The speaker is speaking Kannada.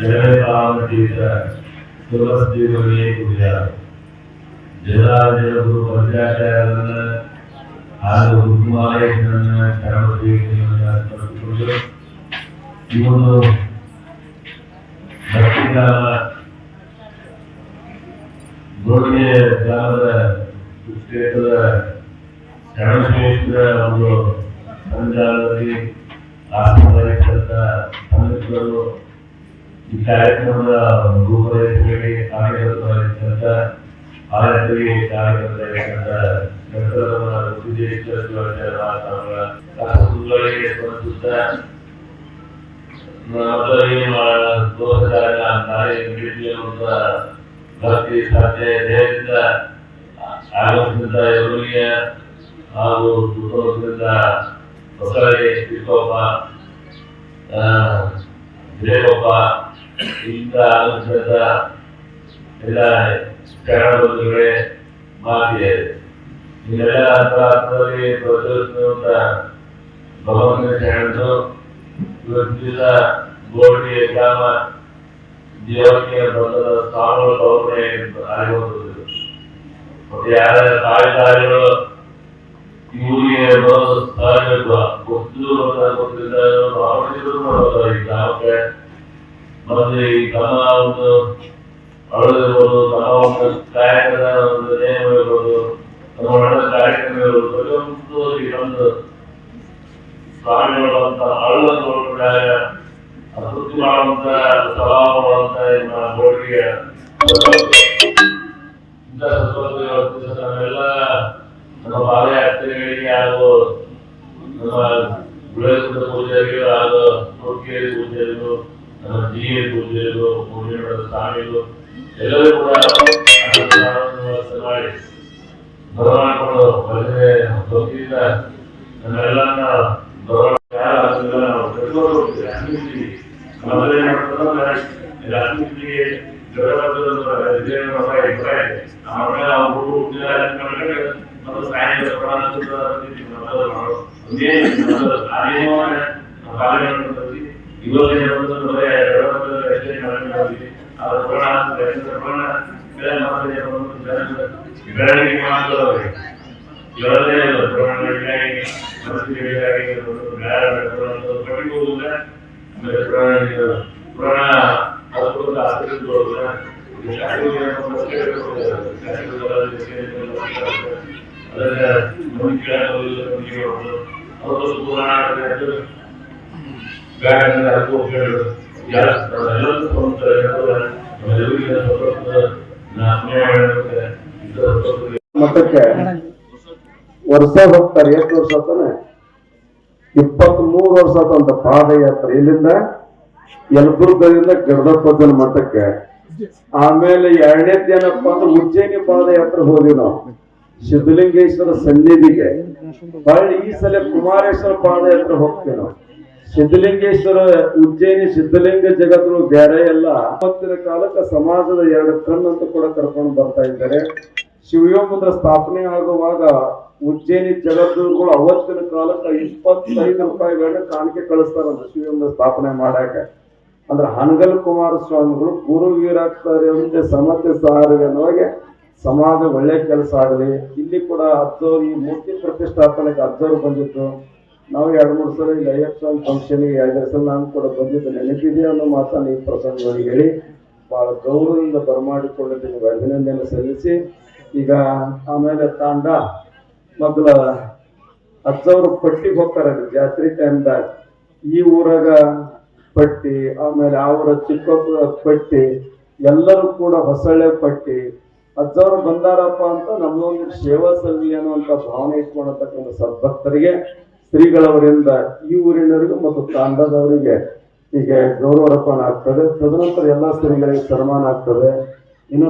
ಜಗದಾವತೀತ ತುಳಸಿಗಳಿಗೆ ಪೂಜಾ ಜಲಾಜಯ ಗುರು ಪಂಚಾಚಾರ್ಯರನ್ನ ಹಾಗೂ ಹುಕುಮಾಲೇಶನನ್ನ ಶರಣಬಸವೇಶ್ವರನ್ನ ಅರ್ಪಿಸಿಕೊಂಡು ಇವನು ಭಕ್ತಿಗಾಮ ಗೋಡಿಗೆ ಗ್ರಾಮದ ಕ್ಷೇತ್ರದ ಶರಣಬಸವೇಶ್ವರ ಒಂದು ಸಂಚಾರದಲ್ಲಿ ಆತ್ಮವಹಿಸಿದಂತ ಸಮಿತಿಗಳು ಈ ಕಾರ್ಯಕ್ರಮದ ರೂಪದಲ್ಲಿ ಕಾರ್ಯಕರ್ತರಾಗಿದ್ದಂತ ಆಡಳಿತರಿಗೆ ಕಾರ್ಯಕರ್ತರಾಗಿದ್ದಂತ ಭಕ್ತಿ ಶ್ರದ್ಧೆ ದೇಹದಿಂದ ಹಾಗೂ ಸುತ್ತಮುತ್ತಲಿಂದ ಹೊಸಳೆ ತಿಪ್ಪಪ್ಪ ಇಂದ ಆಗಮಿಸಿದ ಎಲ್ಲ ಶರಣಬಂಧುಗಳೇ ಮಾತಿದೆ ಇದೆಲ್ಲ ಅರ್ಥದಲ್ಲಿ ಪ್ರಚೋದಿಸುವಂತ ಭಗವಂತನ ಶರಣರು ಗ್ರಾಮ ದೇವಕ್ಕೆ ಬಂದ ಸ್ವಾಮಿಗಳ ಕೌರಣೆ ಆಗಿರುವಂಥದ್ದು ಮತ್ತೆ ಯಾರ ತಾಯಿ ತಾಯಿಗಳು ಇವರಿಗೆ ಬರೋದು ಸಹಜ ಗೊತ್ತು ಅಂತ ಗೊತ್ತಿಲ್ಲ ಮಾಡ್ತಾರೆ ಈ ಗ್ರಾಮಕ್ಕೆ ಮತ್ತೆ ಈ ತಮ್ಮ ಒಂದು ಅಳದಿರ್ಬೋದು ತಮ್ಮ ಒಂದು ಕಾಯಕದ ಒಂದು ನೇಮ ಇರ್ಬೋದು ತಮ್ಮ ಒಳ್ಳೆ ಕಾರ್ಯಕ್ರಮ ಇರ್ಬೋದು ಪ್ರತಿಯೊಂದು ಈ ಒಂದು ಸ್ವಾಮಿಗಳು ಜಿಗೆ ಪೂಜೆಗಳು ಪೂಜೆ ಮಾಡಿದ ಸ್ವಾಮಿಗಳು ಎಲ್ಲರೂ ಕೂಡ ಮಾಡಿ ಬರಮಾಡಿಕೊಂಡು ಭಜನೆ ಭಕ್ತಿಯಿಂದ ನಮ್ಮೆಲ್ಲರನ್ನ ಅದನ್ನ ನಾವು ಕಟ್ಕೊಂಡು ಹೋಗ್ತೀವಿ. ಅನ್ಮಿಸ್ತೀವಿ ಮೊದಲೇ ಮಾಡ್ಕೊಂಡ್ರೆ ಅನ್ಮಿಸ್ತೀವಿ ಆಮೇಲೆ ಅವರು ಮತ್ತು ಸಾಯಂಕಾಲ ಪ್ರಮಾಣ ಇವಾಗ ಪ್ರಮಾಣ ಪ್ರಮಾಣ ಬೆಳಗ್ಗೆ ಮಾತ್ರ ಇವರದೇ ಪ್ರಮಾಣಗಳಿಗಾಗಿ ಮನಸ್ಸಿಗಾಗಿ ಪಡಿಬಹುದಿಲ್ಲ ಆಮೇಲೆ ಪುರಾಣ ಪುರಾಣ ಅದ್ಭುತ ಆಚರಿಸಿಕೊಳ್ಳುವುದಿಲ್ಲ ಅದನ್ನ ಮುಖ್ಯ ಅವರು ಪುರಾಣ ಮಠಕ್ಕೆ ವರ್ಷ ಹೋಗ್ತಾರೆ, ಎಷ್ಟು ವರ್ಷ ಆತಾನೆ ಇಪ್ಪತ್ತ್ ಮೂರು ವರ್ಷ ಆತಂತ ಪಾದಯಾತ್ರೆ. ಇಲ್ಲಿಂದ ಯಲಬುರ್ಗದಿಂದ ಗರ್ಧಪದ್ದನ ಮಠಕ್ಕೆ. ಆಮೇಲೆ ಎರಡನೇ ಏನಪ್ಪಾ ಅಂದ್ರೆ ಉಜ್ಜಯಿನಿ ಪಾದಯಾತ್ರೆ ಹೋದ್ವಿ ನಾವು. ಸಿದ್ಧಲಿಂಗೇಶ್ವರ ಸನ್ನಿಧಿಗೆ. ಈ ಸಲ ಕುಮಾರೇಶ್ವರ ಪಾದಯಾತ್ರೆ ಹೋಗ್ತೀವಿ ನಾವು. ಸಿದ್ಧಲಿಂಗೇಶ್ವರ ಉಜ್ಜಯಿನಿ ಸಿದ್ಧಲಿಂಗ ಜಗತ್ತು ಬೇರೆ ಎಲ್ಲ. ಅವತ್ತಿನ ಕಾಲಕ್ಕೆ ಸಮಾಜದ ಎರಡು ಕಣ್ಣಂತ ಕೂಡ ಕರ್ಕೊಂಡು ಬರ್ತಾ ಇದ್ದಾರೆ. ಶಿವಯೋಗದ ಸ್ಥಾಪನೆ ಆಗುವಾಗ ಉಜ್ಜಯಿನಿ ಜಗದ್ಗುರುಗಳು ಅವತ್ತಿನ ಕಾಲಕ್ಕೆ ಇಪ್ಪತ್ತೈದು ರೂಪಾಯಿಗಳನ್ನ ಕಾಣಿಕೆ ಕಳಿಸ್ತಾರಂತ ಶಿವಯೋಗ ಸ್ಥಾಪನೆ ಮಾಡಕ್ಕೆ ಅಂದ್ರೆ ಹನಗಲ್ ಕುಮಾರಸ್ವಾಮಿಗಳು ಗುರು ವೀರಾಗ್ತಾರೆ ಅಂದ್ರೆ ಸಮತೆ ಅನ್ನುವಾಗೆ ಸಮಾಜ ಒಳ್ಳೆ ಕೆಲಸ ಆಗಲಿ. ಇಲ್ಲಿ ಕೂಡ ಹತ್ತು ಈ ಮೂರ್ತಿ ಪ್ರತಿಷ್ಠಾಪನೆಗೆ ಹತ್ತೋರು ಬಂದಿತ್ತು. ನಾವು ಎರಡು ಮೂರು ಸಲ ಈಗ ಅಯ್ಯಪ್ಪ ಸ್ವಾಮಿ ಫಂಕ್ಷನ್ ಎರಡು ಸಲ ನಾನು ಕೂಡ ಬಂದಿದ್ದು. ನೆನಪಿದೆ ಅನ್ನೋ ಮಾತನ್ನು ಈ ಪ್ರಸಂಗವಾಗಿ ಹೇಳಿ. ಬಹಳ ಗೌರವದಿಂದ ಬರಮಾಡಿಕೊಳ್ಳಲು ನಿಮಗೆ ಅಭಿನಂದನೆ ಸಲ್ಲಿಸಿ. ಈಗ ಆಮೇಲೆ ತಾಂಡ, ಮೊದಲ ಹತ್ತು ಸಾವಿರ ಪಟ್ಟಿಗೆ ಹೋಗ್ತಾರೆ ಜಾತ್ರೆ ಟೈಮ್ದಾಗ ಈ ಊರಾಗ ಪಟ್ಟಿ, ಆಮೇಲೆ ಆ ಊರ ಚಿಕ್ಕ ಪಟ್ಟಿ, ಎಲ್ಲರೂ ಕೂಡ ಹೊಸಳೆ ಪಟ್ಟಿ. ಹತ್ತು ಸಾವಿರ ಬಂದಾರಪ್ಪ ಅಂತ ನಮ್ಮೊಂದು ಸೇವಾ ಸಲ್ಲಿ ಅನ್ನುವಂಥ ಭಾವನೆ ಇಟ್ಕೊಳತಕ್ಕಂಥ ಸದ್ಭಕ್ತರಿಗೆ ಶ್ರೀಗಳವರಿಂದ ಈ ಊರಿನವರಿಗೂ ಮತ್ತು ತಾಂಡದವರಿಗೆ ಹೀಗೆ ಗೌರವ ಅರ್ಪಣೆ ಆಗ್ತದೆ. ತದನಂತರ ಎಲ್ಲ ಶ್ರೀಗಳಿಗೆ ಸನ್ಮಾನ ಆಗ್ತದೆ. ಇನ್ನು